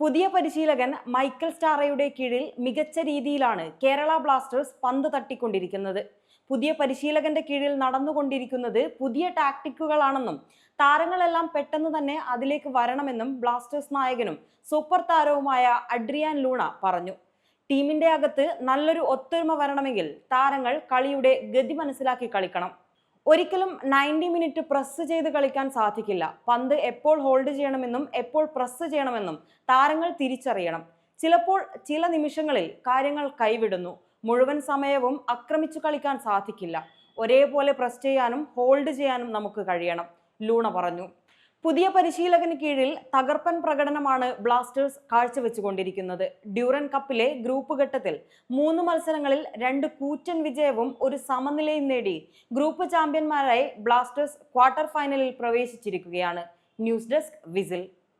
പുതിയ പരിശീലകൻ മൈക്കൽ സ്റ്റാറയുടെ കീഴിൽ മികച്ച രീതിയിലാണ് കേരള ബ്ലാസ്റ്റേഴ്സ് പന്ത് തട്ടിക്കൊണ്ടിരിക്കുന്നത്. പുതിയ പരിശീലകന്റെ കീഴിൽ നടന്നുകൊണ്ടിരിക്കുന്നത് പുതിയ ടാക്ടിക്കുകളാണെന്നും താരങ്ങളെല്ലാം പെട്ടെന്ന് തന്നെ അതിലേക്ക് വരണമെന്നും ബ്ലാസ്റ്റേഴ്സ് നായകനും സൂപ്പർ താരവുമായ അഡ്രിയാൻ ലൂണ പറഞ്ഞു. ടീമിന്റെ അകത്ത് നല്ലൊരു ഒത്തൊരുമ വരണമെങ്കിൽ താരങ്ങൾ കളിയുടെ ഗതി മനസ്സിലാക്കി കളിക്കണം. ഒരിക്കലും നയന്റി മിനിറ്റ് പ്രസ് ചെയ്ത് കളിക്കാൻ സാധിക്കില്ല. പന്ത് എപ്പോൾ ഹോൾഡ് ചെയ്യണമെന്നും എപ്പോൾ പ്രസ് ചെയ്യണമെന്നും താരങ്ങൾ തിരിച്ചറിയണം. ചിലപ്പോൾ ചില നിമിഷങ്ങളിൽ കാര്യങ്ങൾ കൈവിടുന്നു. മുഴുവൻ സമയവും ആക്രമിച്ചു കളിക്കാൻ സാധിക്കില്ല. ഒരേപോലെ പ്രസ് ചെയ്യാനും ഹോൾഡ് ചെയ്യാനും നമുക്ക് കഴിയണം. ലൂണ പറഞ്ഞു. പുതിയ പരിശീലകന് കീഴിൽ തകർപ്പൻ പ്രകടനമാണ് ബ്ലാസ്റ്റേഴ്സ് കാഴ്ചവെച്ചുകൊണ്ടിരിക്കുന്നത്. ഡ്യൂറൻ കപ്പിലെ ഗ്രൂപ്പ് ഘട്ടത്തിൽ മൂന്ന് മത്സരങ്ങളിൽ രണ്ട് കൂറ്റൻ വിജയവും ഒരു സമനിലയും നേടി ഗ്രൂപ്പ് ചാമ്പ്യന്മാരായി ബ്ലാസ്റ്റേഴ്സ് ക്വാർട്ടർ ഫൈനലിൽ പ്രവേശിച്ചിരിക്കുകയാണ്. News desk whistle.